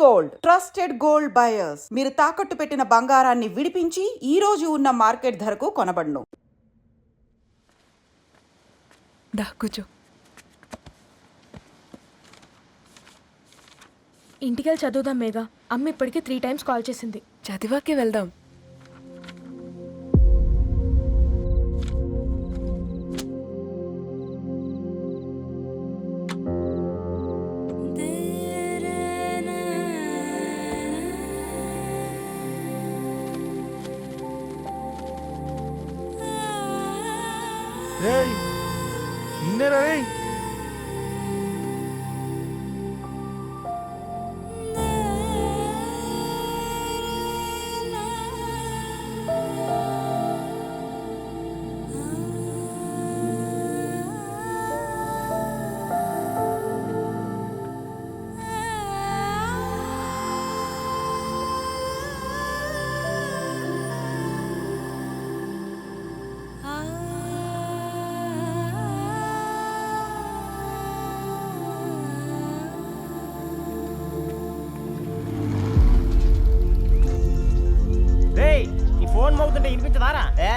Gold. Trusted gold buyers. మీరు తాకట్టు పెట్టిన బంగారాన్ని విడిపించి ఈ రోజు ఉన్న మార్కెట్ ధరకు కొనబడును. దా కూర్చో. ఇంటికెళ్ళి చదువుదాం మేఘా. అమ్మ ఇప్పటికే త్రీ టైమ్స్ కాల్ చేసింది. చదివాకే వెళ్దాం.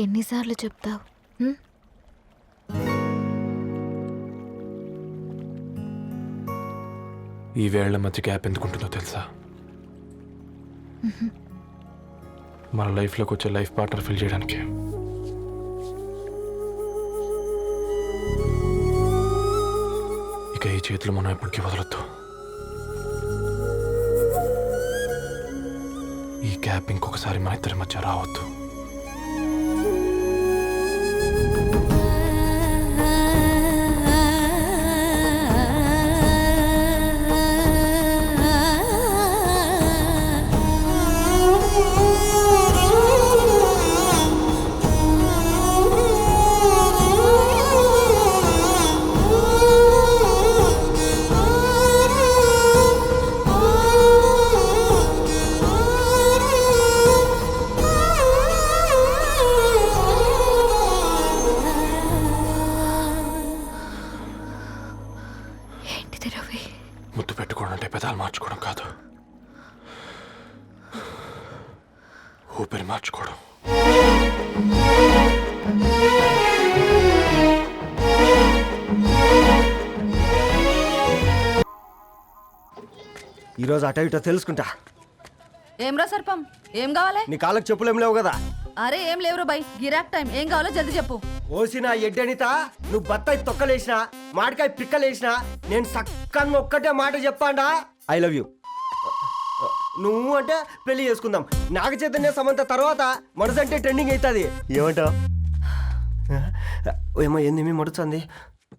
ఇంకెన్నిసార్లు చెప్తావు? ఈ వేళ్ళ మధ్య గ్యాప్ ఎందుకుంటుందో తెలుసా? మన లైఫ్లోకి వచ్చే లైఫ్ పార్ట్నర్ ఫిల్ చేయడానికి. ఇక ఈ చేతులు మనం ఎప్పటికీ వదలొద్దు. ఈ గ్యాప్ ఇంకొకసారి మన ఇద్దరి మధ్య రావద్దు. కాదు ఊపిరి మార్చుకోవడం ఈరోజు అటో ఇటో తెలుసుకుంటా. ఏమ్రా సర్పం? ఏం కావాలి? నీ కాళ్ళకి చెప్పులు ఏం లేవు కదా? అరే ఏం లేవురా బై గిరాక్ టైం. ఏం కావాలో జల్దీ చెప్పు. ఓసిన ఎడ్డనిత నువ్వు బత్తాయి తొక్కలేసిన మాడికాయ పిక్కలేసిన నేను సక్కన్ ఒక్కటే మాట చెప్పాడా ఐ లవ్ యూ. నువ్వు అంటే పెళ్ళి చేసుకుందాం. నాగ చైతన్య సమంత తర్వాత మనసు అంటే ట్రెండింగ్ అవుతుంది. ఏమంటావు? ఏమో ఏంది మీ మడుచుంది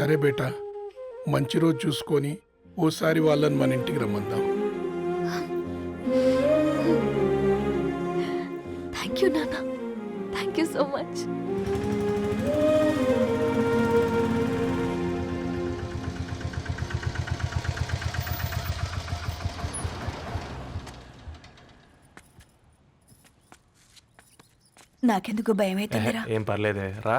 సరే బేటా మంచి రోజు చూసుకొని ఓసారి వాళ్ళని మన ఇంటికి రమ్మందాం. థ్యాంక్ యూ నాన్న. థ్యాంక్ యూ సో మచ్ నాకెందుకు భయం ఎహె, ఏం పర్లేదే రా.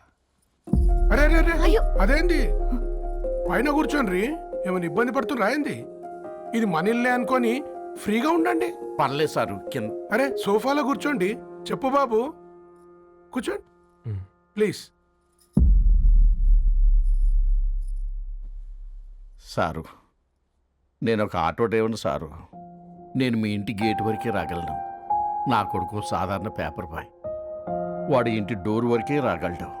అరే అరే అరే అయ్యో. అదేంది? పైన కూర్చోండి. ఏమైనా ఇబ్బంది పడుతున్నా ఏంది? ఇది మన ఇల్లే అనుకొని ఫ్రీగా ఉండండి. పర్లేదు సారు కింద. అరే సోఫాలో కూర్చోండి. చెప్పు బాబు. కూర్చోండి. ప్లీజ్. సారు నేను ఒక ఆటో డ్రైవర్ని సారు. నేను మీ ఇంటి గేట్ వరకే రాగలను. నా కొడుకు సాధారణ పేపర్ బాయ్. వాడి ఇంటి డోర్ వరకే రాగలడు.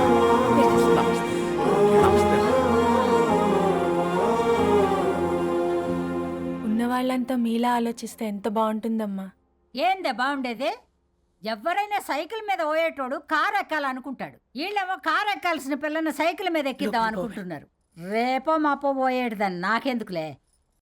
నమస్తే నమస్తే ఉన్న వాళ్ళంతా మీలా ఆలోచిస్తే ఎంత బాగుంటుందమ్మా. ఏందే బాగుండేది? ఎవరైనా సైకిల్ మీద పోయేటోడు కారు ఎక్కాలనుకుంటాడు. వీళ్ళేమో కారు ఎక్కాల్సిన పిల్లని సైకిల్ మీద ఎక్కిద్దాం అనుకుంటున్నారు. రేపో మాపో పోయేటిదని నాకెందుకులే?